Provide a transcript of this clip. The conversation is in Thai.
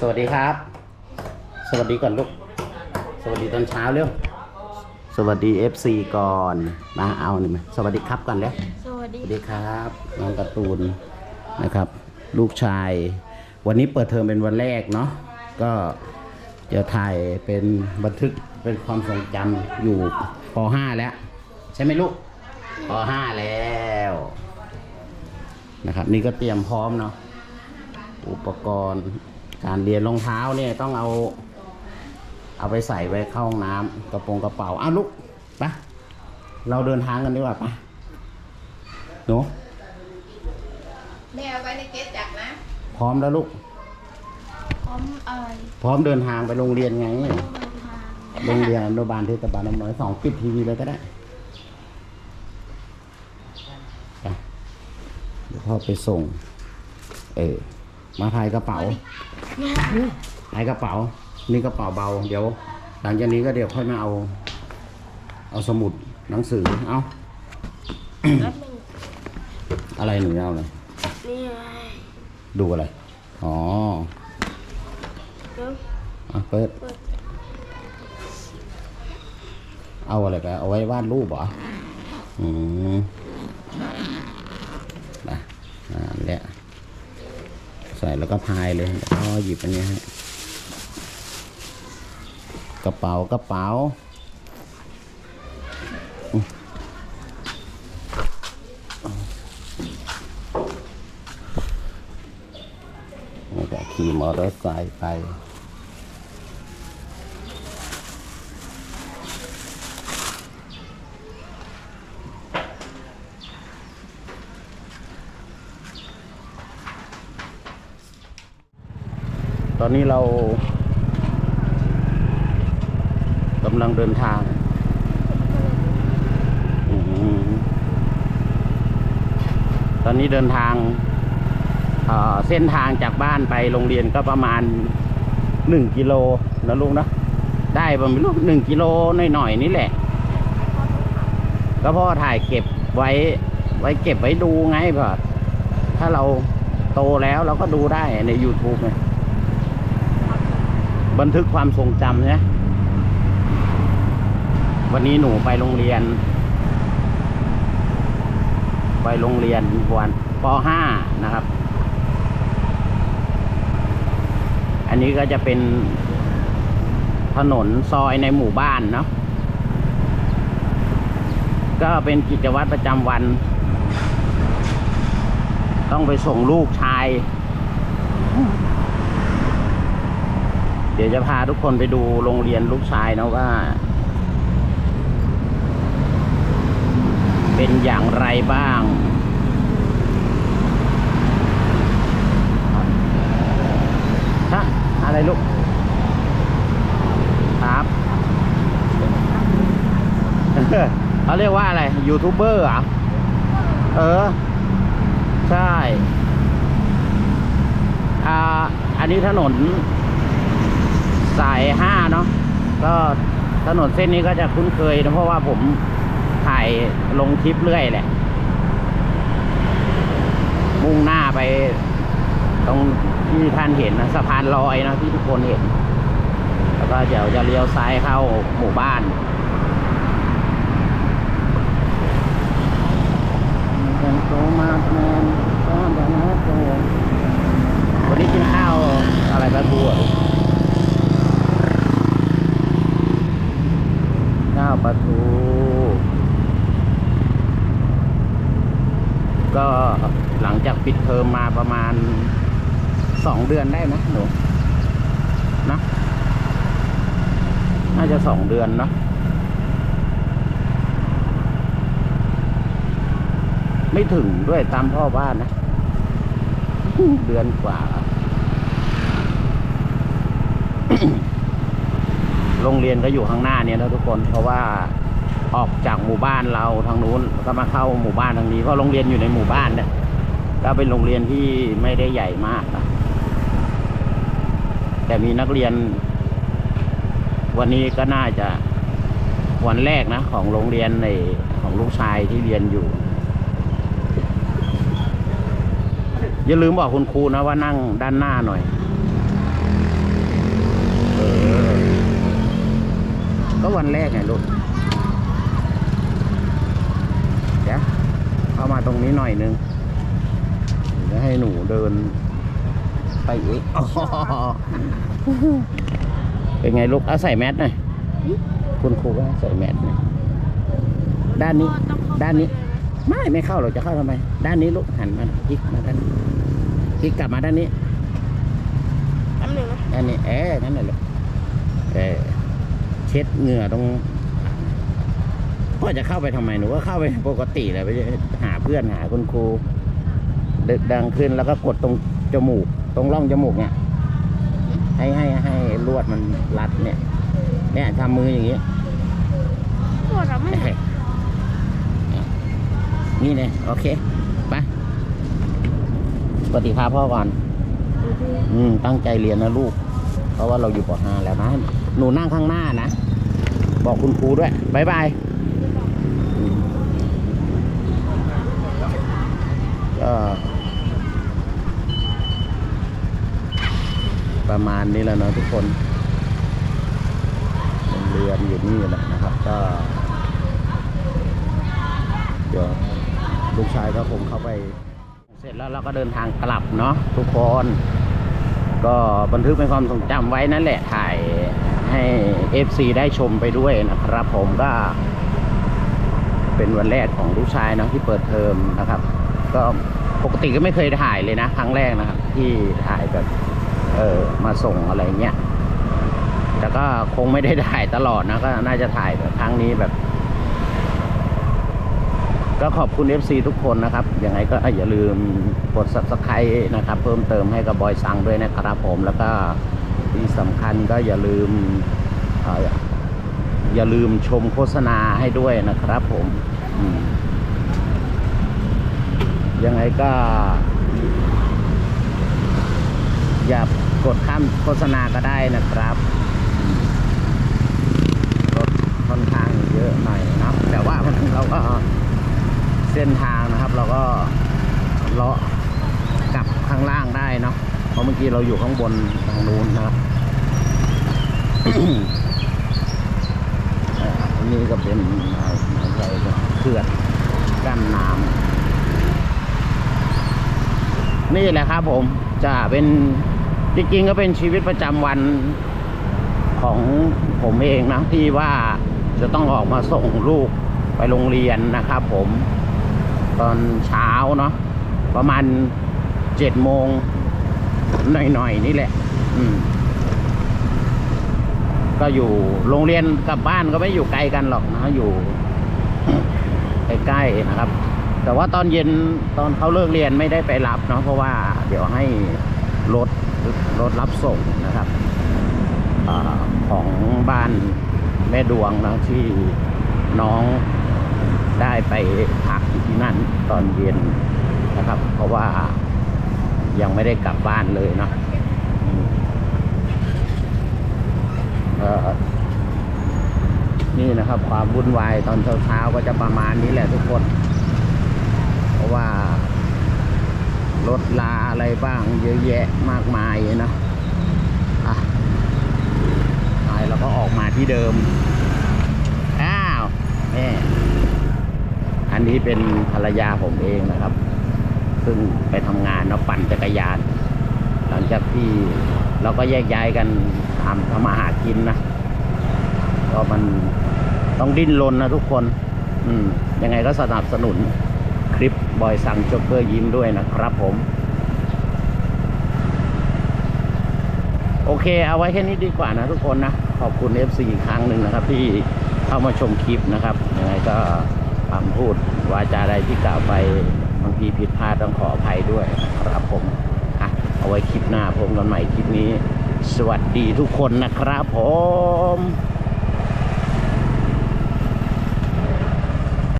สวัสดีครับ สวัสดีก่อนลูก สวัสดีตอนเช้าเร็ว สวัสดี FC ก่อนมาเอาหน่อยมาสวัสดีครับก่อนเร็วสวัสสดีวัสดีครับน้องการ์ตูนนะครับ ลูกชาย วันนี้เปิดเทอมเป็นวันแรกเนาะก็จะถ่ายเป็นบันทึกเป็นความทรงจำอยู่ป .5 แล้ว ใช่ไหมลูกป .5 แล้วนะครับ นี่ก็เตรียมพร้อมเนาะอุปกรณ์ การเรียนรองเท้าเนี่ยต้องเอา เอาไปใส่ไว้เข้าห้องน้ำกระโปรงกระเป๋าอ้าวลูกไปะเราเดินทางกันดีกว่าปะหนูแม่เอาไว้ในเก็ตจักรนะ พร้อมแล้วลูก พร้อมอะไรพร้อมเดินทางไปโรงเรียนไงเดินทางโรงเรียนอนุบาลเทศบาลน้ำน้อยสองปิดทีวีเลยก็ได้ไปเดี๋ยวพ่อไปส่ง เออ มาถ่ายกระเป๋าถ่ายกระเป๋า นี่กระเป๋าเบา เดี๋ยว หลังจากนี้ก็เดี๋ยวค่อยมาเอา เอาสมุดหนังสือ เอาแป๊บหนึงอะไรหนูเอาเลยนี่ไงดูอะไร อ๋อเดี๋ยวอะเปิดเปิด เอาอะไรไปเอาไว้วาดรูปเหรอ อืมนะอ่าแหละ ใส่แล้วก็พายเลยแล้วก็หยิบอันนี้ให้กระเป๋ากระเป๋าอืมนี่ก็ขี่มอเตอร์ไซค์ไป อนนี้เรากำลังเดินทางอตอนนี้เดินทางเอ่อเส้นทางจากบ้านไปโรงเรียนก็ประมาณหนึ่งกิโลนะลูกนะได้ประมาณหนึ่งกิโลหน่อยๆนี่แหละ ก็พ่อถ่ายเก็บไว้ไว้เก็บไว้ดูไงเพ่อถ้าเราโตแล้วเราก็ดูได้ใน YouTube ไง บันทึกความทรงจำเนี่ยวันนี้หนูไปโรงเรียน ไปโรงเรียนวันป .5 นะครับ อันนี้ก็จะเป็นถนนซอยในหมู่บ้านเนาะก็เป็นกิจวัตรประจำวัน ต้องไปส่งลูกชาย เดี๋ยวจะพาทุกคนไปดูโรงเรียนลูกชายนะว่า เป็นอย่างไรบ้างฮะอะไรลูก ครับ เขาเรียกว่าอะไร ยูทูบเบอร์เหรอ เออ ใช่ อ่า อันนี้ถนน สายห้าเนาะก็ถนนเส้นนี้ก็จะคุ้นเคยนะเพราะว่าผมถ่ายลงคลิปเรื่อยแหละ มุ่งหน้าไปตรงที่ท่านเห็นนะสะพานลอยนะที่ทุกคนเห็น แล้วก็เดี๋ยวจะเลี้ยวซ้ายเข้าหมู่บ้านวันนี้กินข้าวอะไรปลาทูอะข้าว ปลาทูก็หลังจากปิดเทอมมาประมาณสองเดือนได้ไหมหนูนะน่าจะสองเดือนเนาะไม่ถึงด้วยตามพ่อบ้านนะ เดือนกว่า รงเรียนก็อยู่ข้างหน้าเนี่ยนะทุกคน เพราะว่าออกจากหมู่บ้านเราทางนู้นก็มาเข้าหมู่บ้านทางนี้เพราะโรงเรียนอยู่ในหมู่บ้านเนี่ยก็เป็นโรงเรียนที่ไม่ได้ใหญ่มากนะแต่มีนักเรียน วันนี้ก็น่าจะวันแรกนะ ของโรงเรียนในของลูกชายที่เรียนอยู่ อย่าลืมบอกคุณครูนะว่านั่งด้านหน้าหน่อย ก็วันแรกไงลูกเดี๋ยวเข้ามาตรงนี้หน่อยนึงเดี๋ยวให้หนูเดิน ไปอีกอ๋อเป็นไงลูกเอาใส่แมสหน่อยคุณครูก็ให้ใส่แมสหน่อยด้านนี้ต้องเข้าไปด้านนี้ ไม่ไม่เข้าเราจะเข้าทำไม ด้านนี้ลูกหันมาพลิกมาด้านนี้พลิกกลับมาด้านนี้แป๊บหนึงนะด้านนี้เอ๊ะนั่นแหละลูกเออ เช็ดเหงื่อตรงพ่อจะเข้าไปทำไมหนูก็เข้าไปปกติเลยไปหาเพื่อนหาคุณครูดึกดังขึ้นแล้วก็กดตรงจมูก ตรงร่องจมูกเนี่ย ให้ให้ให้ลวดมันรัดเนี่ย เนี่ยทำมืออย่างนี้ปวดเราไม่เห็นนี่เนี่ยโอเคไปสวัสดีครับพ่อก่อน อืมตั้งใจเรียนนะลูก เพราะว่าเราอยู่ป .5 แล้วนะ หนูนั่งข้างหน้านะ บอกคุณครูด้วยบายบายอืมก็ประมาณนี้แล้วเนอะทุกคนโรงเรียนอยู่นี่แหละนะครับ ก็ เดี๋ยวลูกชายก็คงเข้าไป เสร็จแล้วเราก็เดินทางกลับเนาะทุกคน ก็บันทึกเป็นความทรงจำไว้นั่นแหละถ่ายให้ FC ได้ชมไปด้วยนะครับ ผมก็ เป็นวันแรกของลูกชายเนาะที่เปิดเทอมนะครับ ก็ปกติก็ไม่เคยถ่ายเลยนะ ครั้งแรกนะครับ ที่ถ่ายแบบเออมาส่งอะไรเงี้ยแต่ก็คงไม่ได้ถ่ายตลอดนะก็น่าจะถ่ายแบบครั้งนี้แบบ ก็ขอบคุณ FC ทุกคนนะครับ ยังไงก็อย่าลืมกด subscribe นะครับ เพิ่มเติมให้กับบอยซังด้วยนะครับผมแล้วก็ที่สำคัญก็อย่าลืมอย่าลืมชมโฆษณาให้ด้วยนะครับผมยังไงก็ อย่ากดข้ามโฆษณาก็ได้นะครับรถค่อนข้างเยอะหน่อยนะแต่ว่ามันเราก็ เส้นทางนะครับ เราก็เลาะกลับข้างล่างได้เนาะเพราะเมื่อกี้เราอยู่ข้างบนทางนู้นนะครับอันนี้ก็เป็นอะไรก็เขื่อนกั้นน้ำนี่แหละครับผมจะเป็นจริงๆก็เป็นชีวิตประจำวันของผมเองนะที่ว่าจะต้องออกมาส่งลูกไปโรงเรียนนะครับผม ตอนเช้าเนาะประมาณเจ็ดโมงหน่อยๆนี่แหละก็อยู่โรงเรียนกับบ้านก็ไม่อยู่ไกลกันหรอกนะอยู่ใกล้ๆนะครับ แต่ว่าตอนเย็นตอนเขาเลิกเรียนไม่ได้ไปรับเนาะเพราะว่าเดี๋ยวให้รถรถรับส่งนะครับอของบ้านแม่ดวงนะที่น้องได้ไปพั ที่นั่นตอนเย็นนะครับ เพราะว่ายังไม่ได้กลับบ้านเลยเนาะเออนี่นะครับ ความวุ่นวายตอนเช้าๆก็จะประมาณนี้แหละทุกคน เพราะว่ารถลาอะไรบ้างเยอะแยะมากมายนะอะไปแล้วก็ออกมาที่เดิม อ้าวแม่ อันนี้เป็นภรรยาผมเองนะครับ ซึ่งไปทำงานเนาะปั่นจักรยาน หลังจากที่เราก็แยกย้ายกันทำทำมาหากินนะก็มันต้องดิ้นรนนะทุกคน อืม ยังไงก็สนับสนุนคลิปบอยสั่งจ็อกเกอร์ยิ้มด้วยนะครับผม โอเค เอาไว้แค่นี้ดีกว่านะทุกคนนะ ขอบคุณ FC อีกครั้งหนึ่งนะครับ ที่เข้ามาชมคลิปนะครับ ยังไงก็ คำพูดวาจาใดที่กล่าวไปบางทีผิดพลาดต้องขออภัยด้วยครับผมอะเอาไว้คลิปหน้าผมกันใหม่คลิปนี้ สวัสดีทุกคนนะครับผม